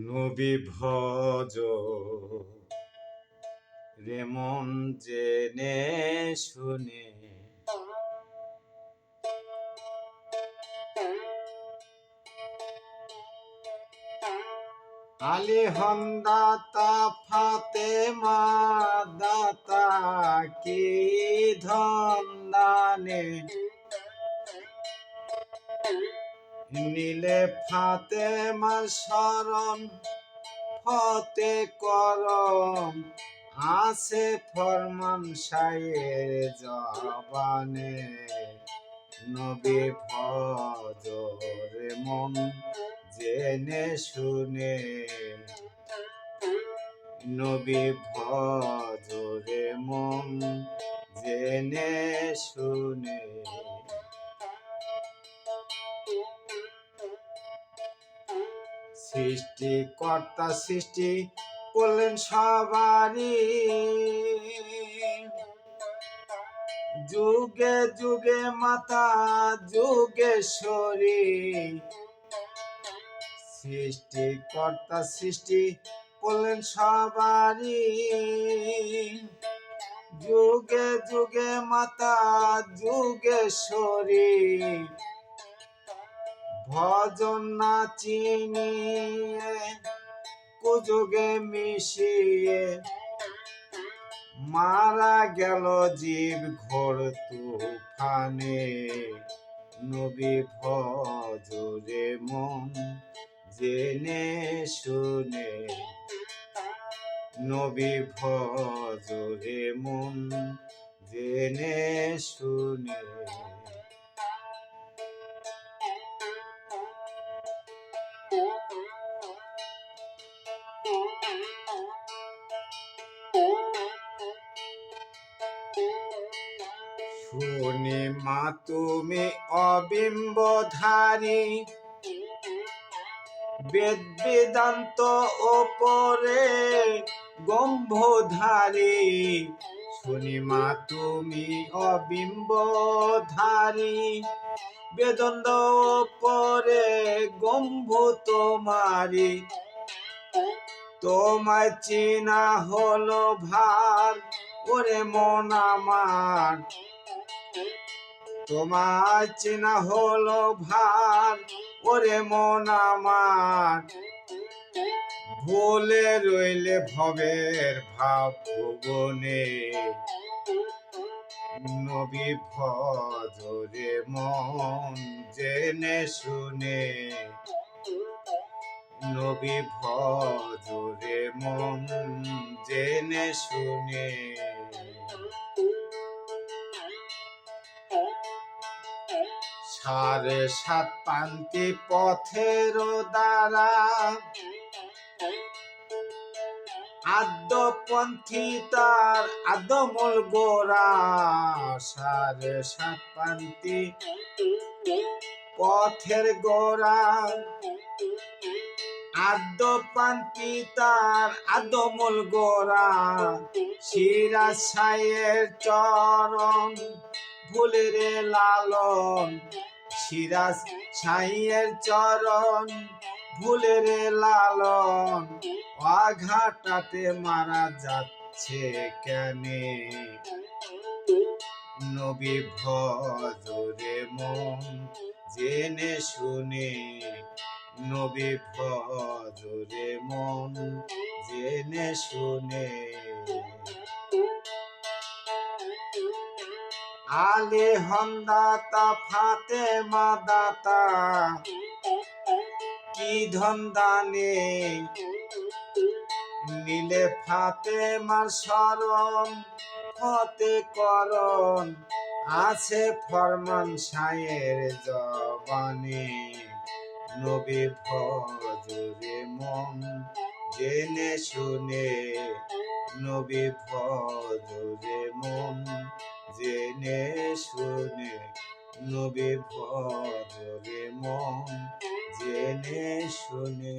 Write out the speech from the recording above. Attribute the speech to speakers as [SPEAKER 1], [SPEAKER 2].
[SPEAKER 1] নবী ভজ। রে জেনে শুনে। আলী হন্দাতা ফাতে মা দাতা কি ধন্দানে নীলে ফাতে শরণ, ফতে করম। আছে ফরমান শায়ের জবানে, নবী ভজরে মন জেনে শুনে। নবী ভজরে মন জেনে শুনে। সৃষ্টি, কর্তা সৃষ্টি করলেন সবারই। যুগে যুগে মাতা যুগেশ্বরী সৃষ্টি, কর্তা সৃষ্টি করলেন সবারই। যুগে যুগে মাতা যুগেশ্বরী ভজন না চিনিয়ে কুযোগে মিশিয়ে মারা গেল জীব ঘোর তুফানে। নবী ভজরে মন জেনে শুনে। নবী ভজরে মন জেনে শুনে। শুনি মা, তুমি অবিম্বধারী। বেদ বেদান্ত ওপরে গম্ভধারী। শুনি মা, তুমি অবিম্বধারী। বেদন্ত ওপরে গম্ভ তোমারি। তোমায় চিনা হলো ভার, ওরে মন আমার। তোমার চেনা হলো ভার ওরে মন আমার। ভুলে রইলে ভবের ভাব ভুবনে। নবী ভজরে মন জেনে শুনে। নবী ভজরে মন জেনে শুনে। সাড়ে সাত পান্তি পথের দ্বারা। আদ্যপন্থী তার আদমল গোরা সাড়ে সাত পান্তি পথের গোরা আদ্যপান্তি তার আদমল গোরা সিরাজ সায়ের চরণ ভুলেরে লালন, সিরাজ সাইয়ের চরণ ভুলেরে লালন। আঘাটাতে মারা যাচ্ছে কেনে? নবী ভজরে মন জেনে শুনে, নবী ভজরে মন জেনে শুনে। আলে হন্দাতা ফাতে দাতা। কি ধন্দানে নীলে ফাতে মার শরণ ফতে করণ, আছে ফরমান সায়ের জবানে। নবী ভজরে মন, জেনে শুনে নবী ভজরে মন জেনে শুনে নবী ভজরে মন জেনে শুনে